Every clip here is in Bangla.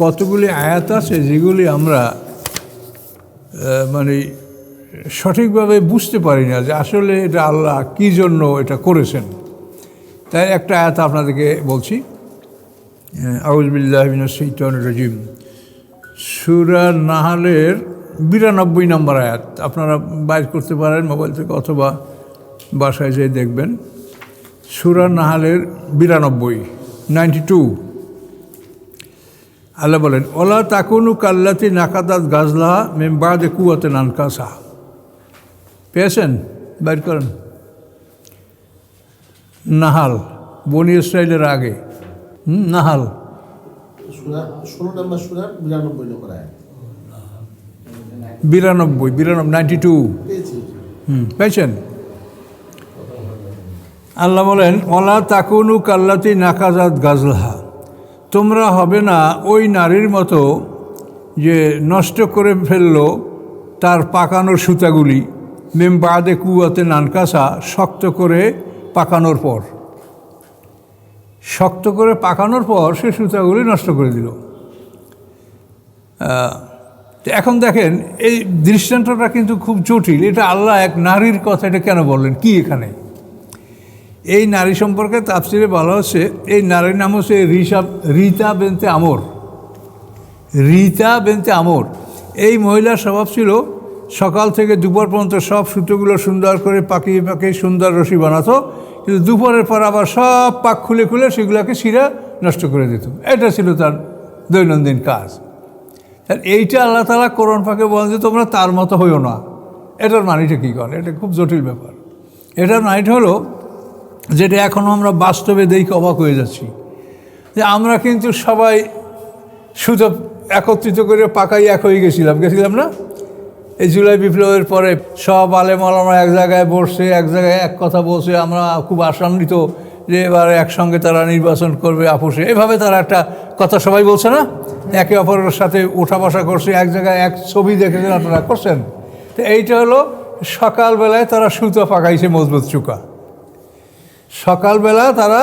কতগুলি আয়াত আছে যেগুলি আমরা মানে সঠিকভাবে বুঝতে পারি না যে আসলে এটা আল্লাহ কী জন্য এটা করেছেন। তাই একটা আয়াত আপনাদেরকে বলছি। আউজবিল্লাহমিন সৈতন রাজিম। সুরা নাহালের বিরানব্বই নম্বর আয়াত। আপনারা বাইর করতে পারেন মোবাইল থেকে অথবা বাসায় যেয়ে দেখবেন। সুরা নাহালের বিরানব্বই, নাইনটি টু। আল্লাহ বলেন ওলা তাকুনু কাল্লাতি নাকাদাত গাজলা মেম্বাদে কুয়াতে নানকাসা পেয়েছেন? বাইর করেন। নাহাল বনি ইসরায়েলের আগে। নাহাল। বিরানব্বই বিরানব্বই নাইনটি টু। হুম পেয়েছেন? আল্লাহ বলেন ওলা তাকুনু কাল্লাতি নাকাজাত গাজলাহা তোমরা হবে না ওই নারীর মতো যে নষ্ট করে ফেলল তার পাকানোর সুতাগুলি, মেম বাদে কুয়াতে নানকাসা, শক্ত করে পাকানোর পর। শক্ত করে পাকানোর পর সে সুতাগুলি নষ্ট করে দিল। এখন দেখেন, এই দৃষ্টান্তটা কিন্তু খুব জটিল। এটা আল্লাহ এক নারীর কথা এটা কেন বললেন? কি এখানে? এই নারী সম্পর্কে তাফসিরে বলা হচ্ছে, এই নারীর নাম হচ্ছে রিসা রীতা বেনতে আমর। রীতা বেনতে আমর। এই মহিলার স্বভাব ছিল, সকাল থেকে দুপুর পর্যন্ত সব সুতোগুলো সুন্দর করে পাকিয়ে পাকিয়ে সুন্দর রশি বানাতো, কিন্তু দুপুরের পর আবার সব পাক খুলে খুলে সেগুলোকে শিরা নষ্ট করে দিত। এটা ছিল তার দৈনন্দিন কাজ। এইটা আল্লাহ তালা কোরআন পাকে বলেন যে, তোমরা তার মতো হইও না। এটার মানিটা কী করে এটা খুব জটিল ব্যাপার। এটার মানিটা হলো যেটা এখনও আমরা বাস্তবে দেখে অবাক হয়ে যাচ্ছি। যে আমরা কিন্তু সবাই সুতো একত্রিত করে পাকাই এক হয়ে গেছিলাম। গেছিলাম না? এই জুলাই বিপ্লবের পরে সব আলেম আলমরা এক জায়গায় বসছে এক জায়গায় এক কথা বলছে আমরা খুব আশান্বিত যে এবার একসঙ্গে তারা নির্বাচন করবে, আপোষে। এভাবে তারা একটা কথা সবাই বলছে না? একে অপরের সাথে ওঠা বসা করছে, এক জায়গায় এক ছবি দেখেছেন আপনারা করছেন। তো এইটা হলো সকালবেলায় তারা সুতো পাকাইছে মজবুত চুকা। সকালবেলা তারা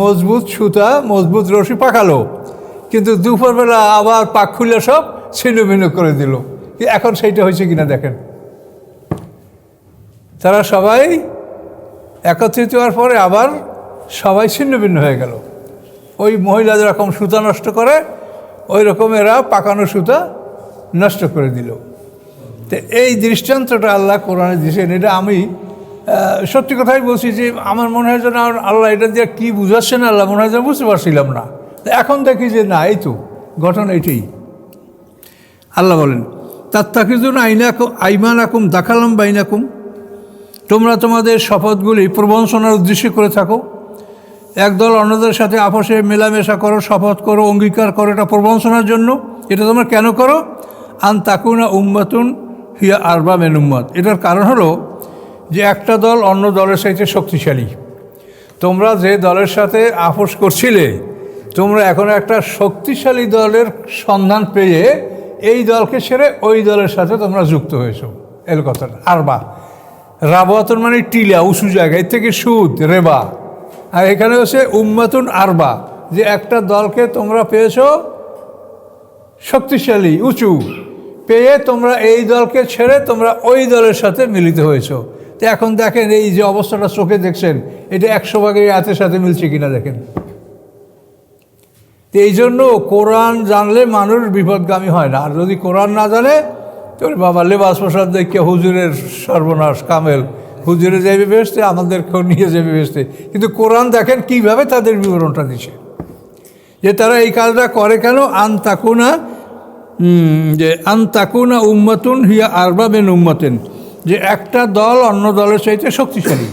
মজবুত সুতা, মজবুত রশি পাকালো। কিন্তু দুপুরবেলা আবার পাক খুলে সব ছিন্ন ভিন্ন করে দিল। এখন সেইটা হয়েছে কিনা দেখেন। তারা সবাই একত্রিত হওয়ার পরে আবার সবাই ছিন্ন ভিন্ন হয়ে গেল। ওই মহিলা যেরকম সুতা নষ্ট করে ওই রকম এরা পাকানো সুতা নষ্ট করে দিল। তো এই দৃষ্টান্তটা আল্লাহ কোরআনে দিয়েছেন। এটা আমি সত্যি কথাই বলছি যে আমার মনে হয় যেন আল্লাহ এটা দিয়ে কী বুঝাচ্ছেন আল্লাহ মনে হয় যেন বুঝতে পারছিলাম না। এখন দেখি যে না, এই তো ঘটনা এটাই। আল্লাহ বলেন তার তাকে জন্য আইনা আইমান আকুম দাখালাম বাইনাকুম। তোমরা তোমাদের শপথগুলি প্রবঞ্চনার উদ্দেশ্যে করে থাকো। একদল অন্যদের সাথে আপসে মেলামেশা করো, শপথ করো, অঙ্গীকার করো, এটা প্রবঞ্চনার জন্য। এটা তোমরা কেন করো? আন তাকুনা উম্মাতুন, হিয়া আরবা মেন উম্মাত। এটার কারণ হলো যে একটা দল অন্য দলের সাথে শক্তিশালী। তোমরা যে দলের সাথে আপোষ করছিলে, তোমরা এখন একটা শক্তিশালী দলের সন্ধান পেয়ে এই দলকে ছেড়ে ওই দলের সাথে তোমরা যুক্ত হয়েছো। এর কথাটা। আরবা রাবাতন মানে টিলা, উঁচু জায়গা এর থেকে সুদ, রেবা। আর এখানে হচ্ছে উম্মাতুন আরবা, যে একটা দলকে তোমরা পেয়েছ শক্তিশালী, উঁচু, পেয়ে তোমরা এই দলকে ছেড়ে তোমরা ওই দলের সাথে মিলিত হয়েছো। তো এখন দেখেন এই যে অবস্থাটা চোখে দেখছেন, এটা একশো ভাগের হাতের সাথে মিলছে কিনা দেখেন। তো এই জন্য কোরআন জানলে মানুষ বিপদগামী হয় না, আর যদি কোরআন না জানে তাহলে বাবা, লেবাস প্রসাদ দেখে হুজুরের সর্বনাশ, কামেল। হুজুরে যাবে বেসতে আমাদেরকেও নিয়ে যাবে বেসতে কিন্তু কোরআন দেখেন কীভাবে তাদের বিবরণটা দিচ্ছে যে তারা এই কাজটা করে কেন? আন তাকুনা যে আন তাকুনা উম্মাতুন হিয়া আরবা বেন উম্মাতেন। যে একটা দল অন্য দলের চাইতে শক্তিশালী।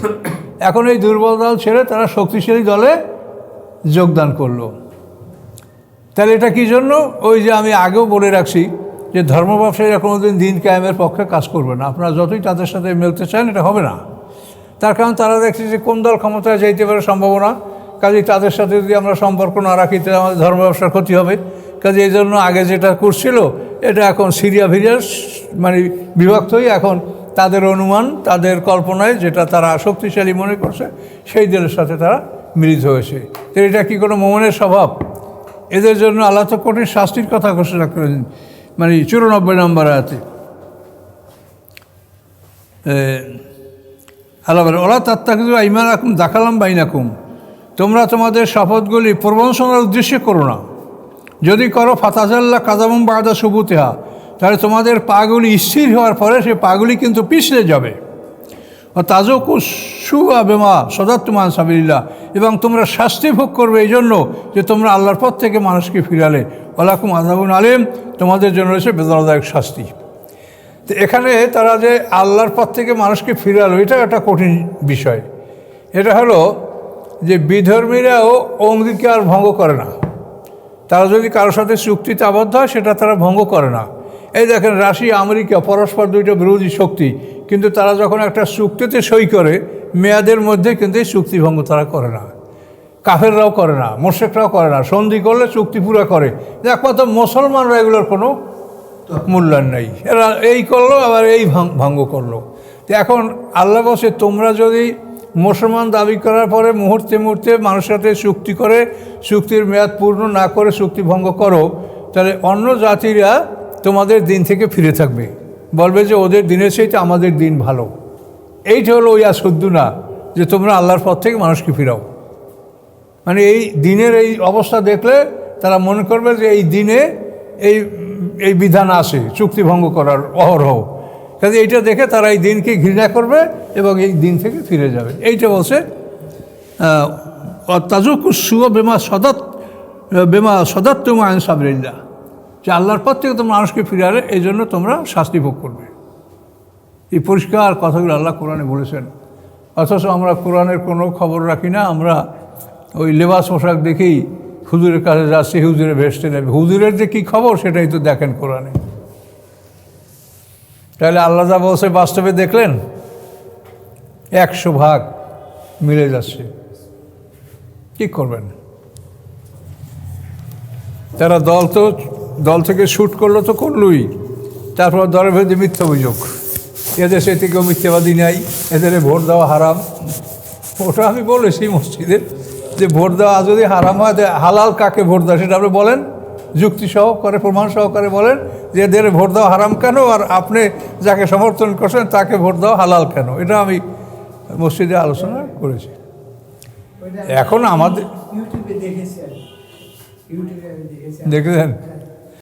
এখন এই দুর্বল দল ছেড়ে তারা শক্তিশালী দলে যোগদান করল। তাহলে এটা কী জন্য? ওই যে আমি আগেও বলে রাখছি যে ধর্ম ব্যবসায়ীরা কোনোদিন দিন দিন কায়েমের পক্ষে কাজ করবে না। আপনারা যতই তাদের সাথে মিলতে চান, এটা হবে না। তার কারণ তারা দেখছে যে কোন দল ক্ষমতায় যাইতে পারে সম্ভাবনা। কাজেই তাদের সাথে যদি আমরা সম্পর্ক না রাখি, তাহলে আমাদের ধর্ম ব্যবসার ক্ষতি হবে। কাজে এই জন্য আগে যেটা করছিল, এটা এখন সিরিয়া ভিরিয়া মানে বিভক্ত হয়ে এখন তাদের অনুমান, তাদের কল্পনায় যেটা তারা শক্তিশালী মনে করছে, সেই দলের সাথে তারা মিলিত হয়েছে। তো এটা কি কোনো মোমনের স্বভাব? এদের জন্য আল্লাহ তো কঠিন শাস্তির কথা ঘোষণা করেছেন। মানে চুরানব্বই নম্বর আছে আল্লাহ বলে ওরা তাত্তাকিজু ইমান রাখুন দেখালাম বাইনাকুম। তোমরা তোমাদের শপথগুলি প্রবঞ্চনার উদ্দেশ্যে করো না। যদি করো, ফাতাজাল্লা কাদামুম বাদা সুবুতেহা। তাহলে তোমাদের পাগুলি স্থির হওয়ার পরে সে পাগুলি কিন্তু পিছলে যাবে। ও তাজকু সু আবেমা সদাত্তমান সাবিল্লা এবং তোমরা শাস্তি ভোগ করবে এই জন্য যে তোমরা আল্লাহর পথ থেকে মানুষকে ফিরালে। ওলাকুম আজাবুন আলেম। তোমাদের জন্য রয়েছে বেদনাদায়ক শাস্তি। তো এখানে তারা যে আল্লাহর পথ থেকে মানুষকে ফিরালো, এটা একটা কঠিন বিষয়। এটা হলো যে বিধর্মীরাও অঙ্গীকার ভঙ্গ করে না। তারা যদি কারোর সাথে চুক্তিতে আবদ্ধ হয়, সেটা তারা ভঙ্গ করে না। এই দেখেন রাশিয়া আমেরিকা, পরস্পর দুইটা বিরোধী শক্তি। কিন্তু তারা যখন একটা চুক্তিতে সই করে, মেয়াদের মধ্যে কিন্তু এই চুক্তি ভঙ্গ তারা করে না। কাফেররাও করে না মোর্শেকরাও করে না। সন্ধি করলে চুক্তি পুরা করে। একমাত্র মুসলমানরা এগুলোর কোনো মূল্যায়ন নেই। এরা এই করল, আবার এই ভাঙ- ভঙ্গ করল। তো এখন আল্লাহ বসে তোমরা যদি মুসলমান দাবি করার পরে মুহূর্তে মুহূর্তে মানুষের সাথে চুক্তি করে, চুক্তির মেয়াদ পূর্ণ না করে চুক্তি ভঙ্গ করো, তাহলে অন্য জাতিরা তোমাদের দিন থেকে ফিরে থাকবে। বলবে যে, ওদের দিনের চাইতে আমাদের দিন ভালো। এইটা হলো ওই না যে তোমরা আল্লাহর পথ থেকে মানুষকে ফিরাও। মানে এই দিনের এই অবস্থা দেখলে তারা মনে করবে যে, এই দিনে এই এই বিধান আসে, চুক্তি ভঙ্গ করার অহরহ। কাজে এইটা দেখে তারা এই দিনকে ঘৃণা করবে এবং এই দিন থেকে ফিরে যাবে। এইটা বলছে তাজুকু সুয় বেমা সদাত, বেমা সদাত্তম আইন সাবরিল্লা যে আল্লাহর পর থেকে তোমরা মানুষকে ফিরে আনে, এই জন্য তোমরা শাস্তি ভোগ করবে। এই পরিষ্কার কথাগুলো আল্লাহ কোরআনে বলেছেন। অথচ আমরা কোরআনের কোনো খবর রাখি না, আমরা ওই লেবাস পোশাক দেখেই হুজুরের কাছে যাচ্ছি, হুজুরে ভেসতে নেবে হুজুরের যে কী খবর সেটাই তো দেখেন কোরআনে। তাহলে আল্লাহ যা বলছে বাস্তবে দেখলেন? একশো ভাগ মিলে যাচ্ছে। কী করবেন? তারা দল তো দল থেকে শ্যুট করল তো করলই। তারপর দলের ভেদে মিথ্যা অভিযোগ। এদের সে থেকেও মিথ্যাবাদী নাই এদের ভোট দেওয়া হারাম। ওটা আমি বলেছি মসজিদে যে ভোট দেওয়া যদি হারাম হয় হালাল কাকে ভোট দেওয়া সেটা আপনি বলেন। যুক্তি সহকারে প্রমাণ সহকারে বলেন যে এদের ভোট দেওয়া হারাম কেন আর আপনি যাকে সমর্থন করছেন তাকে ভোট দেওয়া হালাল কেন? এটা আমি মসজিদে আলোচনা করেছি। এখন আমাদের ইউটিউবে